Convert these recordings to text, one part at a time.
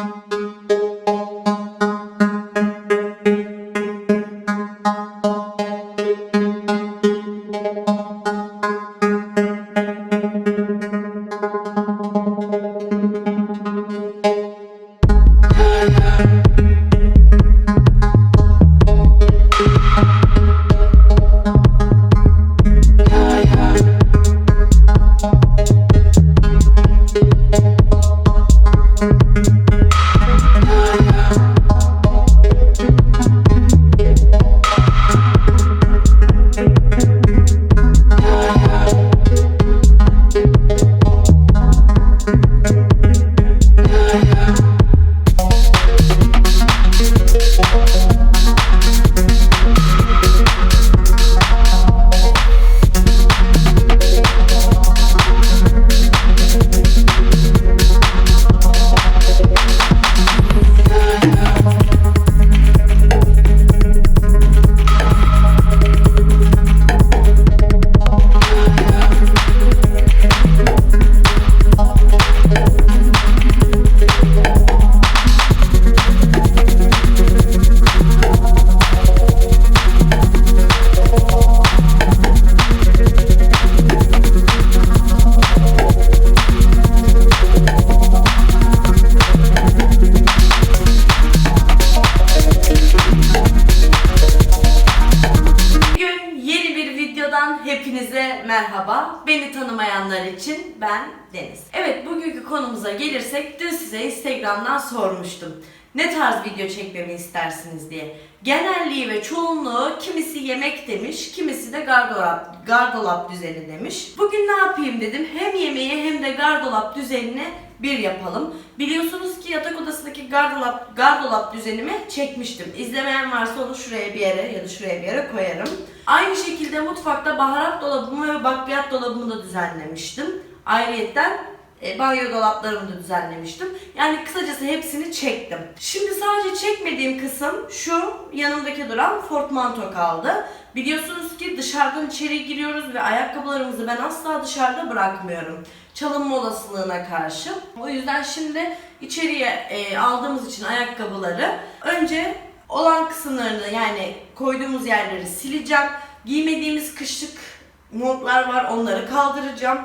Bugün tanımayanlar için ben Deniz. Evet bugünkü konumuza gelirsek dün size Instagram'dan sormuştum. Ne tarz video çekmemi istersiniz diye. Genelliği ve çoğunluğu kimisi yemek demiş, kimisi de gardolap, gardolap düzeni demiş. Bugün ne yapayım dedim. Hem yemeği hem de gardolap düzenini bir yapalım. Biliyorsunuz ki yatak odasındaki gardolap, gardolap düzenimi çekmiştim. İzlemeyen varsa onu şuraya bir yere ya da şuraya bir yere koyarım. Aynı şekilde mutfakta baharat dolabımı ve bakliyat dolabımı da düzenlemiştim. Ayrıyetten e, banyo dolaplarımı da düzenlemiştim. Yani kısacası hepsini çektim. Şimdi sadece çekmediğim kısım şu yanımdaki duran portmanto kaldı. Biliyorsunuz ki dışarıdan içeri giriyoruz ve ayakkabılarımızı ben asla dışarıda bırakmıyorum. Çalınma olasılığına karşı. O yüzden şimdi içeriye e, aldığımız için ayakkabıları önce olan kısımlarını yani koyduğumuz yerleri sileceğim. Giymediğimiz kışlık montlar var onları kaldıracağım.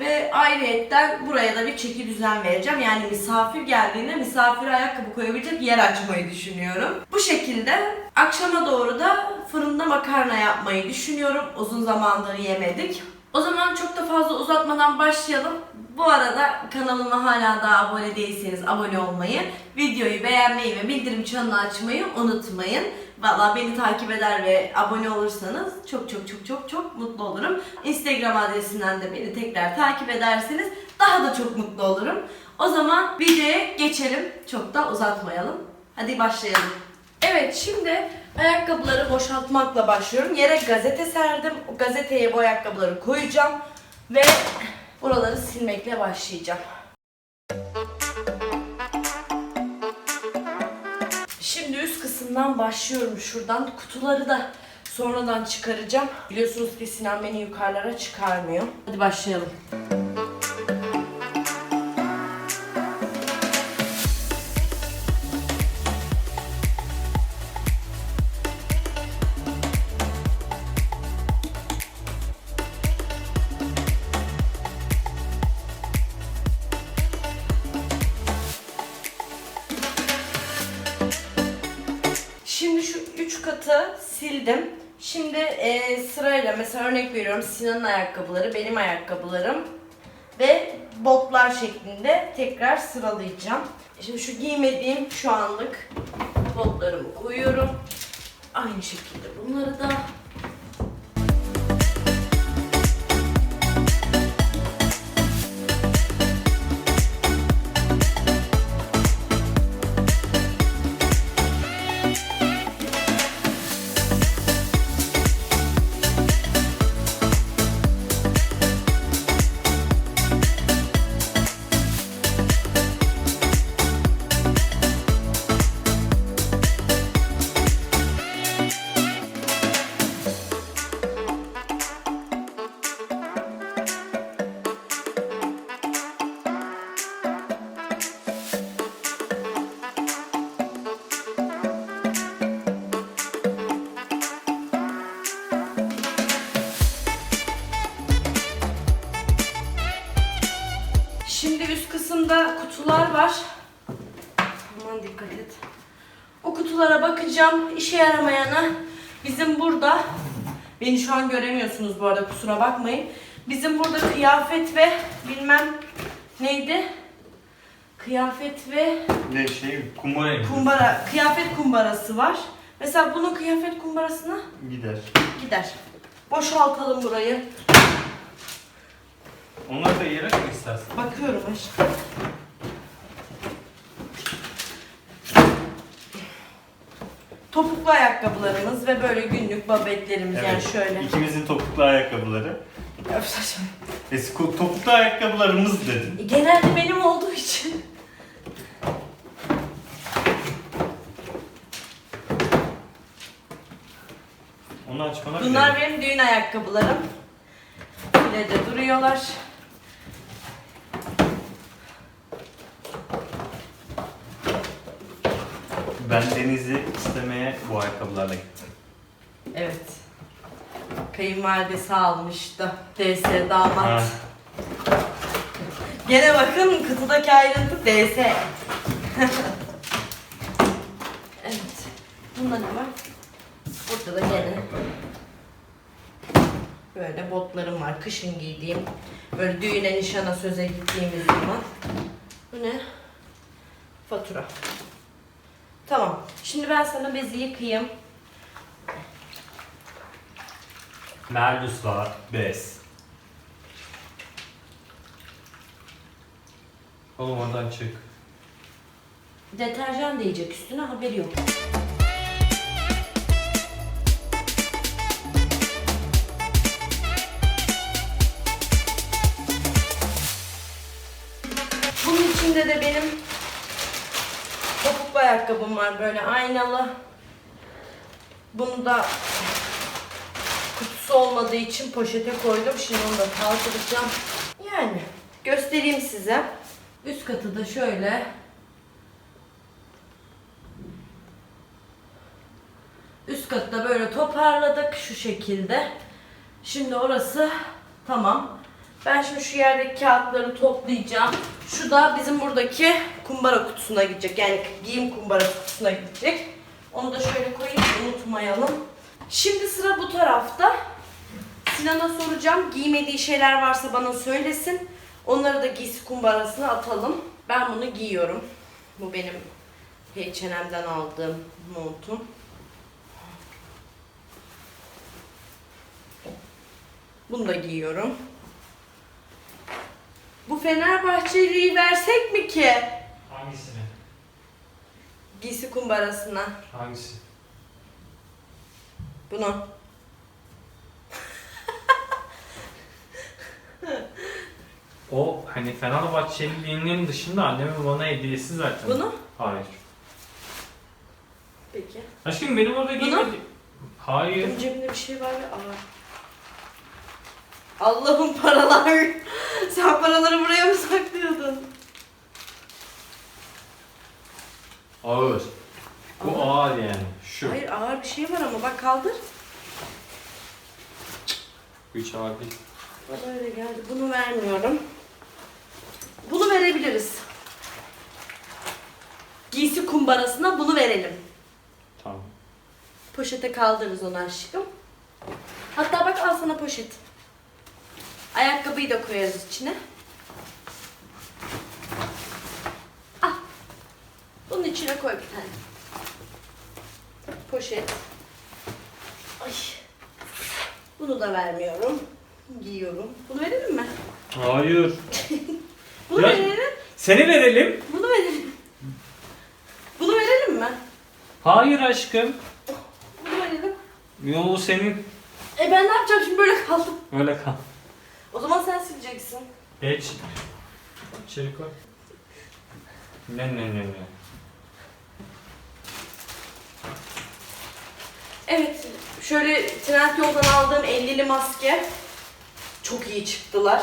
Ve ayrıyetten buraya da bir çeki düzen vereceğim. Yani misafir geldiğinde misafire ayakkabı koyabilecek yer açmayı düşünüyorum. Bu şekilde akşama doğru da fırında makarna yapmayı düşünüyorum. Uzun zamandır yemedik. O zaman çok da fazla uzatmadan başlayalım. Bu arada kanalıma hala daha abone değilseniz abone olmayı, videoyu beğenmeyi ve bildirim çanını açmayı unutmayın. Valla beni takip eder ve abone olursanız çok çok çok çok çok mutlu olurum. Instagram adresinden de beni tekrar takip ederseniz daha da çok mutlu olurum. O zaman videoya geçelim. Çok da uzatmayalım. Hadi başlayalım. Evet şimdi ayakkabıları boşaltmakla başlıyorum. Yere gazete serdim. O gazeteye bu ayakkabıları koyacağım. Ve buraları silmekle başlayacağım. Üst kısımdan başlıyorum şuradan. Kutuları da sonradan çıkaracağım. Biliyorsunuz ki Sinan beni yukarılara çıkarmıyor. Hadi başlayalım. Sildim. Şimdi e, sırayla mesela örnek veriyorum Sinan'ın ayakkabıları, benim ayakkabılarım ve botlar şeklinde tekrar sıralayacağım. Şimdi şu giymediğim şu anlık botlarımı koyuyorum. Aynı şekilde bunları da göremiyorsunuz bu arada kusura bakmayın. Bizim burada kıyafet ve bilmem neydi? Kıyafet ve Ne şey kumbara gibi. kumbara, kıyafet kumbarası var. Mesela bunun kıyafet kumbarasına gider. gider. Boşaltalım burayı. Onları da yere koy istersen. Bakıyorum aşkım. Topuklu ayakkabılarımız ve böyle günlük babetlerimiz yani şöyle. İkimizin topuklu ayakkabıları. Öf saçma. Eski topuklu ayakkabılarımız dedin. Genelde benim olduğu için. Onu açmana Bunlar benim düğün ayakkabılarım. Bile de duruyorlar. Ben Deniz'i istemeye bu ayakkabılarla gittim. Evet. Kayınvalidesi almıştı. DS damat. Ha. Gene bakın kutudaki ayrıntı DS. evet. Bunda ne var? Burada da gene böyle botlarım var. Kışın giydiğim. Böyle düğüne, nişana, söze gittiğimiz zaman. Bu ne? Fatura. Tamam. Şimdi ben sana bezi yıkayayım. Merlus var. Bez. Oğlum oradan çık. Deterjan diyecek üstüne haberi yok. Bunun içinde de benim ayakkabım var böyle aynalı. Bunu da kutusu olmadığı için poşete koydum. Şimdi onu da kaldıracağım. Yani göstereyim size. Üst katı da şöyle Üst katı da böyle toparladık şu şekilde. Şimdi orası tamam. Ben şimdi şu yerdeki kağıtları toplayacağım. Şu da bizim buradaki kumbara kutusuna gidecek. Yani giyim kumbara kutusuna gidecek. Onu da şöyle koyayım unutmayalım. Şimdi sıra bu tarafta. Sinan'a soracağım. Giymediği şeyler varsa bana söylesin. Onları da giysi kumbarasına atalım. Ben bunu giyiyorum. Bu benim H&M'den aldığım montum. Bunu da giyiyorum. Bu Fenerbahçeli'yi versek mi ki? Hangisini? Giysi kumbarasına. Hangisi? Bunu. O hani Fenerbahçeliğinin dışında annemin bana hediyesi zaten. Bunu? Hayır. Peki. Aşkım benim orada giymedi. Hayır. Benim cebimde bir şey var ve ağır. Allah'ım paralar. Sen paraları buraya mı saklıyordun? Ağır. Bu ağır yani. Şu. Hayır ağır bir şey var ama bak kaldır. Bu hiç ağır değil. Bana öyle geldi. Bunu vermiyorum. Bunu verebiliriz. Giysi kumbarasına bunu verelim. Tamam. Poşete kaldırırız onu aşkım. Hatta bak al sana poşet. Ayakkabıyı da koyarız içine. Al. Bunun içine koy bir tane. Poşet. Ay. Bunu da vermiyorum. Giyiyorum. Bunu verelim mi? Hayır. Bunu Ya- verelim. Seni verelim. Bunu verelim. Bunu verelim mi? Hayır aşkım. Bunu verelim. O senin. E ben ne yapacağım şimdi böyle kaldım. Öyle kal. O zaman sen sileceksin. Geç. İçeri koy. Ne ne ne ne. Evet, şöyle Trendyol'dan aldığım 50'li maske. Çok iyi çıktılar.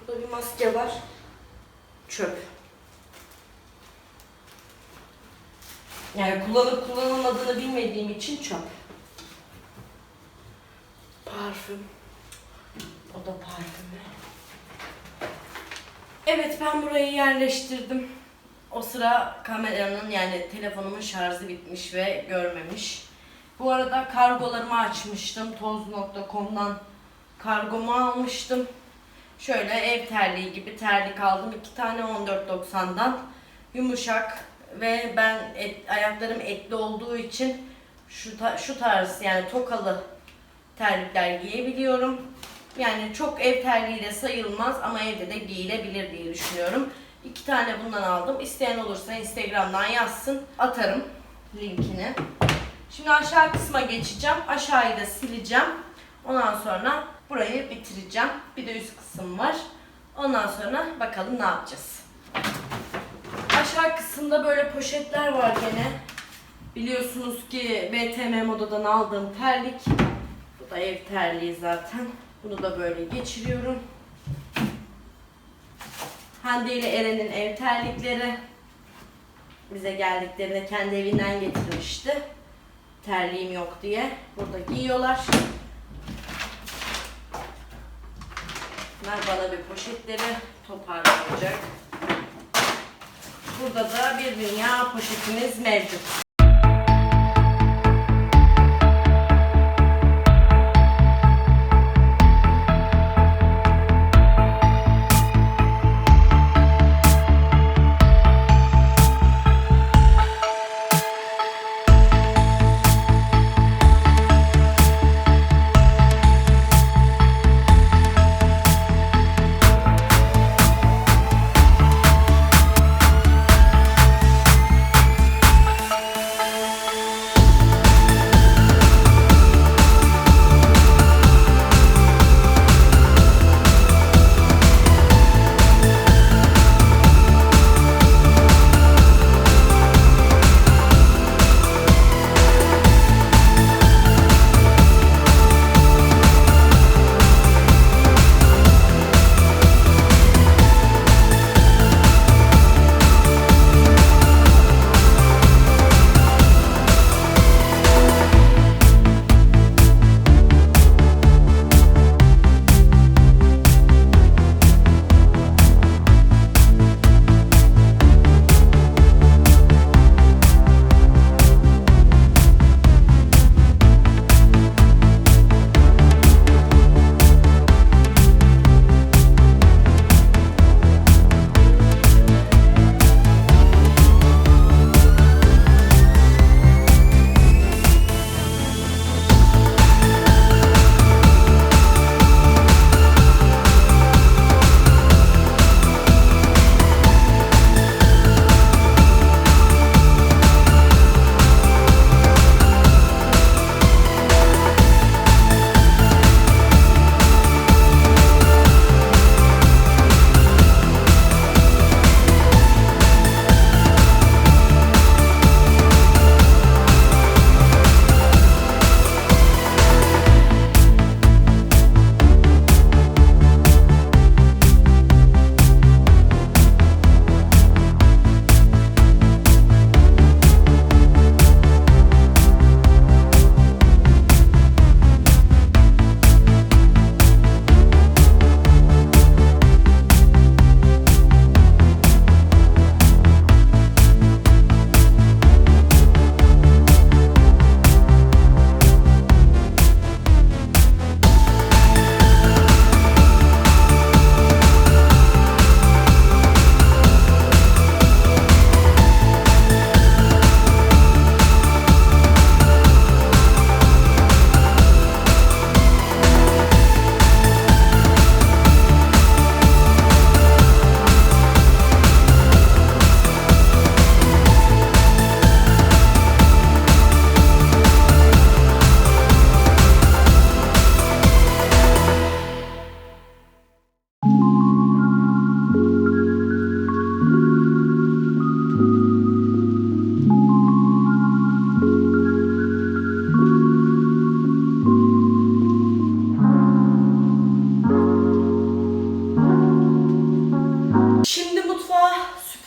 Burada bir maske var. Çöp. Yani kullanıp kullanılmadığını bilmediğim için çöp. Parfüm. O da parfüm. Evet ben burayı yerleştirdim. O sıra kameranın yani telefonumun şarjı bitmiş ve görmemiş. Bu arada kargolarımı açmıştım. Toz.com'dan kargomu almıştım. Şöyle ev terliği gibi terlik aldım. iki tane 14.90'dan. Yumuşak ve ben et, ayaklarım etli olduğu için şu ta- şu tarz yani tokalı terlikler giyebiliyorum. Yani çok ev terliği de sayılmaz ama evde de giyilebilir diye düşünüyorum. İki tane bundan aldım. İsteyen olursa Instagram'dan yazsın. Atarım linkini. Şimdi aşağı kısma geçeceğim. Aşağıyı da sileceğim. Ondan sonra burayı bitireceğim. Bir de üst kısım var. Ondan sonra bakalım ne yapacağız. Aşağı kısımda böyle poşetler var gene. Biliyorsunuz ki BTM Moda'dan aldığım terlik. Bu da ev terliği zaten. Bunu da böyle geçiriyorum. Hande ile Eren'in ev terlikleri. Bize geldiklerinde kendi evinden getirmişti. Terliğim yok diye. Burada giyiyorlar. Bunlar bana bir poşetleri toparlanacak. Burada da bir dünya poşetimiz mevcut.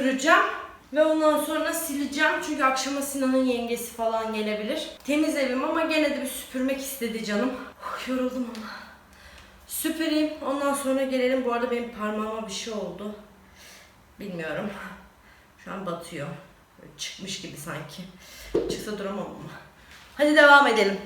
Süpüreceğim ve ondan sonra sileceğim çünkü akşama Sinan'ın yengesi falan gelebilir. Temiz evim ama gene de bir süpürmek istedi canım. Uf, yoruldum ama. Süpüreyim ondan sonra gelelim. Bu arada benim parmağıma bir şey oldu. Bilmiyorum. Şu an batıyor. Böyle çıkmış gibi sanki. Çıksa duramam ama. Hadi devam edelim.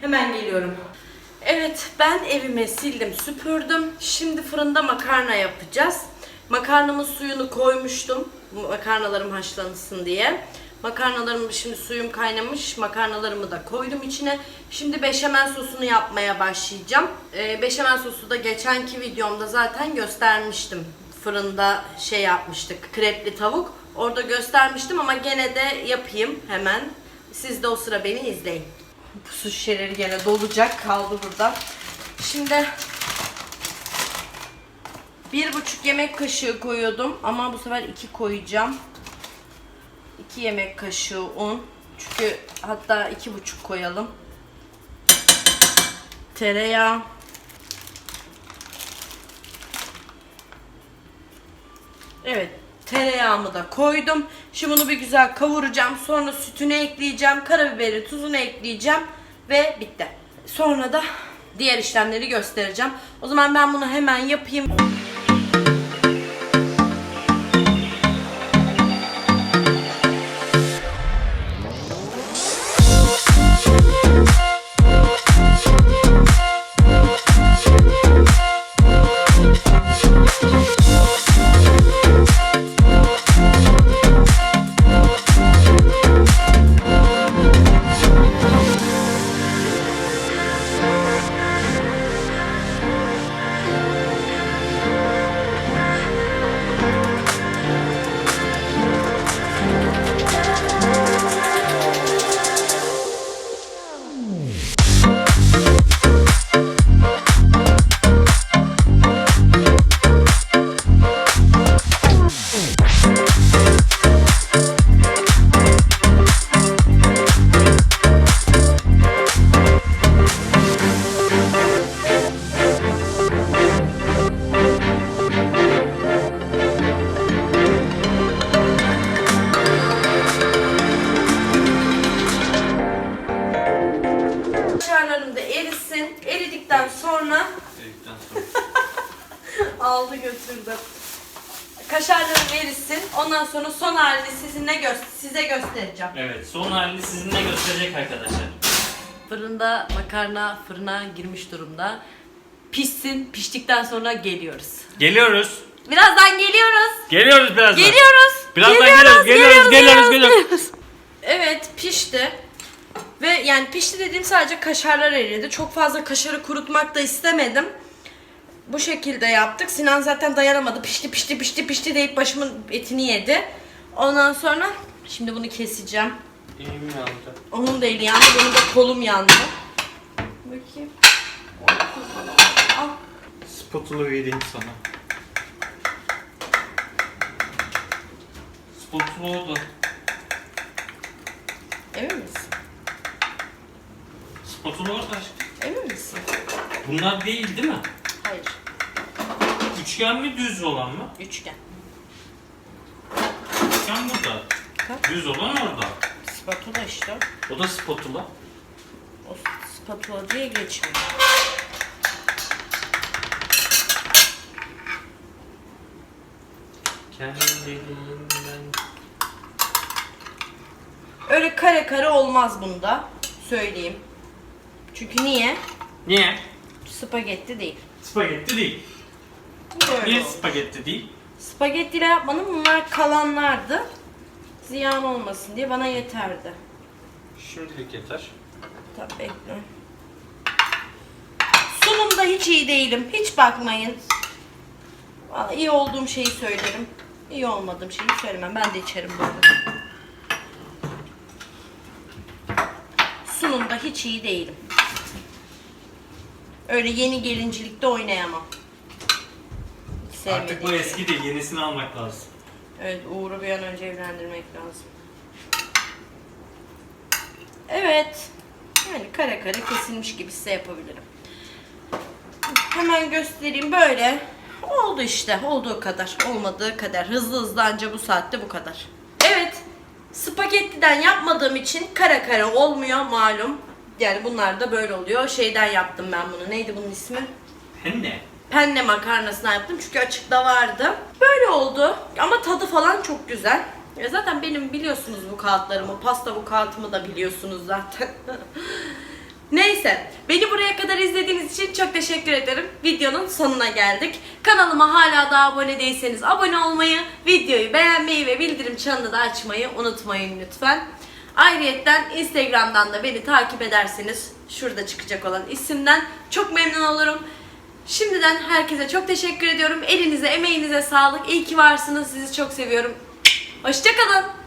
Hemen geliyorum. Evet, ben evimi sildim, süpürdüm. Şimdi fırında makarna yapacağız. Makarnamın suyunu koymuştum. Makarnalarım haşlansın diye. Makarnalarım şimdi suyum kaynamış. Makarnalarımı da koydum içine. Şimdi beşamel sosunu yapmaya başlayacağım. Ee, beşamel sosu da geçenki videomda zaten göstermiştim. Fırında şey yapmıştık. Krepli tavuk. Orada göstermiştim ama gene de yapayım hemen. Siz de o sıra beni izleyin. Bu su şişeleri gene dolacak. Kaldı burada. Şimdi bir buçuk yemek kaşığı koyuyordum ama bu sefer iki koyacağım. 2 yemek kaşığı un. Çünkü hatta iki buçuk koyalım. Tereyağı. Evet, tereyağımı da koydum. Şimdi bunu bir güzel kavuracağım. Sonra sütünü ekleyeceğim. Karabiberi, tuzunu ekleyeceğim ve bitti. Sonra da diğer işlemleri göstereceğim. O zaman ben bunu hemen yapayım. Göstereceğim. Evet son halini sizinle gösterecek arkadaşlar. Fırında makarna fırına girmiş durumda. Pişsin. Piştikten sonra geliyoruz. Geliyoruz. Birazdan geliyoruz. Geliyoruz birazdan. Geliyoruz. Birazdan geliyoruz, geliyoruz, geliyoruz, geliyoruz. Evet pişti. Ve yani pişti dediğim sadece kaşarlar eridi. Çok fazla kaşarı kurutmak da istemedim. Bu şekilde yaptık. Sinan zaten dayanamadı. Pişti pişti pişti pişti deyip başımın etini yedi. Ondan sonra şimdi bunu keseceğim. İyiyim yandı. Onun da eli yandı, benim de kolum yandı. Bakayım. Al. Spatula vereyim sana. Spatula orada. Emin misin? Spatula orada aşkım. Emin misin? Bunlar değil değil mi? Hayır. Üçgen mi düz olan mı? Üçgen. Üçgen burada. Düz olan orada. Spatula işte. O da spatula. O spatula diye geçmiyor. Kendiliğinden. Öyle kare kare olmaz bunda. Söyleyeyim. Çünkü niye? Niye? Spagetti değil. Spagetti değil. Böyle Niye spagetti değil? Spagettiyle yapmadım. Bunlar kalanlardı. Ziyan olmasın diye bana yeterdi. Şimdilik yeter. Tabii bekle. Sunumda hiç iyi değilim. Hiç bakmayın. Vallahi iyi olduğum şeyi söylerim. İyi olmadığım şeyi söylemem. Ben de içerim bu arada. Sunumda hiç iyi değilim. Öyle yeni gelincilikte oynayamam. Hiç Artık bu sevmediğim eski değil, yenisini almak lazım. Evet, Uğur'u bir an önce evlendirmek lazım. Evet. Yani kare kare kesilmiş gibi size yapabilirim. Hemen göstereyim böyle. Oldu işte. Olduğu kadar. Olmadığı kadar. Hızlı hızlı anca bu saatte bu kadar. Evet. Spagettiden yapmadığım için kare kare olmuyor malum. Yani bunlar da böyle oluyor. Şeyden yaptım ben bunu. Neydi bunun ismi? Penne. Penne makarnasından yaptım çünkü açıkta vardı. Böyle oldu ama tadı falan çok güzel. Ya zaten benim biliyorsunuz bu kağıtlarımı, pasta bu kağıtımı da biliyorsunuz zaten. Neyse, beni buraya kadar izlediğiniz için çok teşekkür ederim. Videonun sonuna geldik. Kanalıma hala daha abone değilseniz abone olmayı, videoyu beğenmeyi ve bildirim çanını da açmayı unutmayın lütfen. Ayrıyetten Instagram'dan da beni takip ederseniz şurada çıkacak olan isimden çok memnun olurum. Şimdiden herkese çok teşekkür ediyorum. Elinize, emeğinize sağlık. İyi ki varsınız. Sizi çok seviyorum. Hoşçakalın.